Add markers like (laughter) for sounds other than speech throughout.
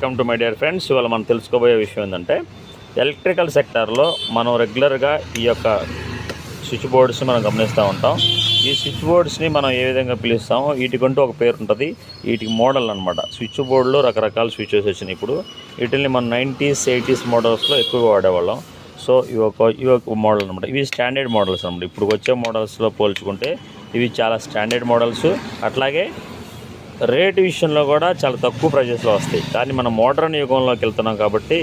Welcome to my dear friends ఇవాళ మనం తెలుసుకోబోయే విషయం ఏంటంటే ఎలక్ట్రికల్ సెక్టార్లో మనం రెగ్యులర్గా ఈ యొక్క స్విచ్ బోర్డ్స్ని మనం గమనిస్తూ ఉంటాం. ఈ స్విచ్ బోర్డ్స్ని మనం ఏ విధంగా పిలుస్తామో వీటికంటూ ఒక పేరు ఉంటుంది. వీటికి మోడల్ అనమాట స్విచ్ బోర్డులో రకరకాల స్విచెస్ వచ్చినాయి ఇప్పుడు. వీటిని మనం నైంటీస్ ఎయిటీస్ మోడల్స్లో ఎక్కువగా వాడేవాళ్ళం. సో ఇవి ఒక ఇవి ఒక మోడల్ అనమాట ఇవి స్టాండర్డ్ మోడల్స్ అనమాట ఇప్పుడు వచ్చే మోడల్స్లో పోల్చుకుంటే ఇవి చాలా స్టాండర్డ్ మోడల్స్ అట్లాగే రేట్ విషయంలో కూడా చాలా తక్కువ ప్రైజెస్లో వస్తాయి. కానీ మనం మోడర్న్ యుగంలోకి వెళ్తున్నాం కాబట్టి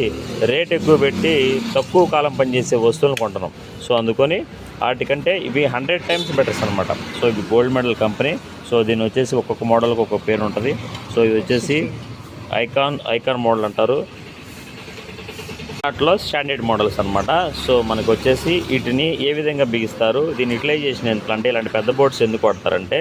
రేట్ ఎక్కువ పెట్టి తక్కువ కాలం పనిచేసే వస్తువులను కొంటున్నాం. సో అందుకొని వాటికంటే ఇవి హండ్రెడ్ టైమ్స్ బెటర్స్ అనమాట సో ఇవి గోల్డ్ మెడల్ కంపెనీ. సో దీని వచ్చేసి ఒక్కొక్క మోడల్కి ఒక్కొక్క పేరు ఉంటుంది. సో ఇది వచ్చేసి ఐకాన్ ఐకాన్ మోడల్ అంటారు. వాటిలో స్టాండర్డ్ మోడల్స్ అనమాట సో మనకు వచ్చేసి వీటిని ఏ విధంగా బిగిస్తారు దీని యూటిలైజేషన్ ఎంత అంటే ఇలాంటి పెద్ద బోర్డ్స్ ఎందుకు వాడతారంటే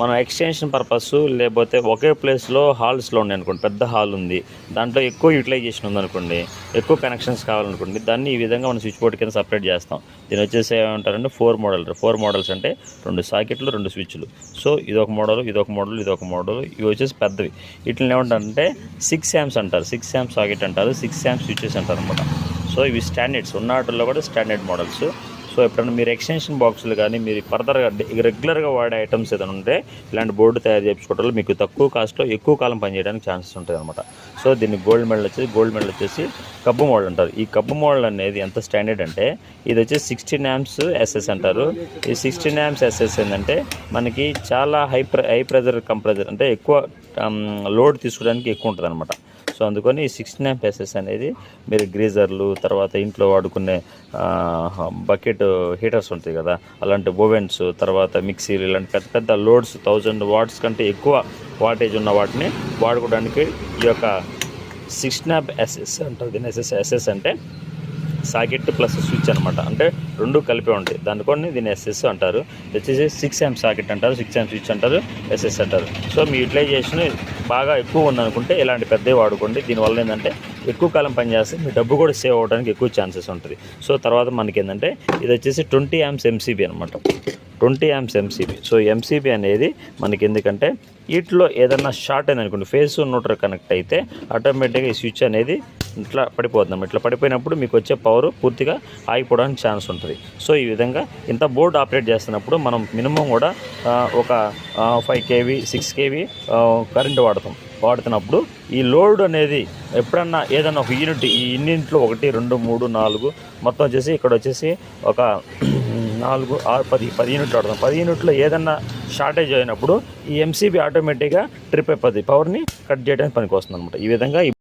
మనం ఎక్స్టెన్షన్ పర్పస్ లేకపోతే ఒకే ప్లేస్లో హాల్స్లో ఉన్నాయి అనుకోండి పెద్ద హాల్ ఉంది దాంట్లో ఎక్కువ యూటిలైజేషన్ ఉందనుకోండి ఎక్కువ కనెక్షన్స్ కావాలనుకోండి దాన్ని ఈ విధంగా మనం స్విచ్ బోర్డ్ కింద సపరేట్ చేస్తాం. దీని వచ్చేసి ఏమంటారంటే ఫోర్ మోడల్ ఫోర్ మోడల్స్ అంటే రెండు సాకెట్లు రెండు స్విచ్లు సో ఇదొక మోడల్ ఇదొక మోడల్ ఇదొక మోడల్ ఇవి వచ్చేసి పెద్దవి. వీటిని ఏమంటారంటే సిక్స్ శామ్స్ అంటారు. సిక్స్ శామ్ సాకెట్ అంటారు. సిక్స్ శామ్ స్విచెస్ అంటారు అనమాట సో ఇవి స్టాండర్డ్స్ ఉన్న వాటిల్లో కూడా స్టాండర్డ్ మోడల్స్ సో ఎప్పుడైనా మీరు ఎక్స్టెన్షన్ బాక్సులు కానీ మీరు ఫర్దర్గా రెగ్యులర్గా వాడే ఐటమ్స్ ఏదైనా ఉంటే ఇలాంటి బోర్డు తయారు చేయించుకోవడంలో మీకు తక్కువ కాస్ట్లో ఎక్కువ కాలం పనిచేయడానికి ఛాన్సెస్ ఉంటుంది అనమాట సో దీన్ని గోల్డ్ మెడల్ వచ్చేసి గోల్డ్ మెడల్ వచ్చేసి కబ్బు మోడల్ అంటారు. ఈ కబ్బు మోడల్ అనేది ఎంత స్టాండర్డ్ అంటే ఇది వచ్చేసి సిక్స్టీన్ యామ్స్ ఎస్ఎస్ అంటారు. ఈ సిక్స్టీన్ యామ్స్ ఎస్ఎస్ ఏంటంటే మనకి చాలా హై ప్ర హై ప్రెజర్ కంప్రెజర్ అంటే ఎక్కువ లోడ్ తీసుకోవడానికి ఎక్కువ ఉంటుంది అనమాట సో అందుకని ఈ సిక్స్టీన్ యామ్ అనేది మీరు గ్రీజర్లు తర్వాత ఇంట్లో వాడుకునే బకెట్ హీటర్స్ ఉంటాయి కదా అలాంటి ఓవెన్స్ తర్వాత మిక్సీలు ఇలాంటి పెద్ద పెద్ద లోడ్స్ థౌజండ్ వాట్స్ కంటే ఎక్కువ వాటేజ్ ఉన్న వాటిని వాడుకోవడానికి ఈ యొక్క సిక్స్ యాప్ ఎస్ఎస్ అంటారు దీని ఎస్ఎస్ ఎస్ఎస్ అంటే సాకెట్ ప్లస్ స్విచ్ అనమాట అంటే రెండు కలిపి ఉంటాయి. దానికొని దీన్ని ఎస్ఎస్ అంటారు. వచ్చేసి సిక్స్ ఎం సాకెట్ అంటారు సిక్స్ ఎం స్విచ్ అంటారు ఎస్ఎస్ అంటారు. సో మీ యూటిలైజేషన్ బాగా ఎక్కువ ఉందనుకుంటే ఇలాంటి పెద్దవి వాడుకోండి. దీనివల్ల ఏంటంటే ఎక్కువ కాలం పనిచేస్తే మీ డబ్బు కూడా సేవ్ అవ్వడానికి ఎక్కువ ఛాన్సెస్ ఉంటుంది. సో తర్వాత మనకి ఏంటంటే ఇది వచ్చేసి ట్వంటీ యామ్స్ ఎంసీబీ అనమాట twenty amps MCB so MCB అనేది మనకి ఎందుకంటే వీటిలో ఏదన్నా షార్ట్ అయింది అనుకోండి ఫేస్ నోటర్ కనెక్ట్ అయితే ఆటోమేటిక్గా ఈ స్విచ్ అనేది ఇట్లా పడిపోతుంది ఇట్లా పడిపోయినప్పుడు మీకు వచ్చే పవర్ పూర్తిగా ఆగిపోవడానికి ఛాన్స్ ఉంటుంది. సో ఈ విధంగా ఇంత బోర్డు ఆపరేట్ చేస్తున్నప్పుడు మనం మినిమం కూడా ఒక five KV six KV current వాడతాం. వాడుతున్నప్పుడు ఈ లోడ్ అనేది ఎప్పుడన్నా ఏదన్నా ఒక యూనిట్ ఈ ఇన్నింట్లో ఒకటి రెండు మూడు నాలుగు మొత్తం వచ్చేసి ఇక్కడ వచ్చేసి ఒక (clears throat) నాలుగు ఆరు పది పది యూనిట్లు వాడతాం. పది యూనిట్లో ఏదన్నా షార్టేజ్ అయినప్పుడు ఈ ఎంసీబీ ఆటోమేటిక్గా ట్రిప్ అయిపోద్ది. పవర్ని కట్ చేయడానికి పనికి వస్తుంది అనమాట ఈ విధంగా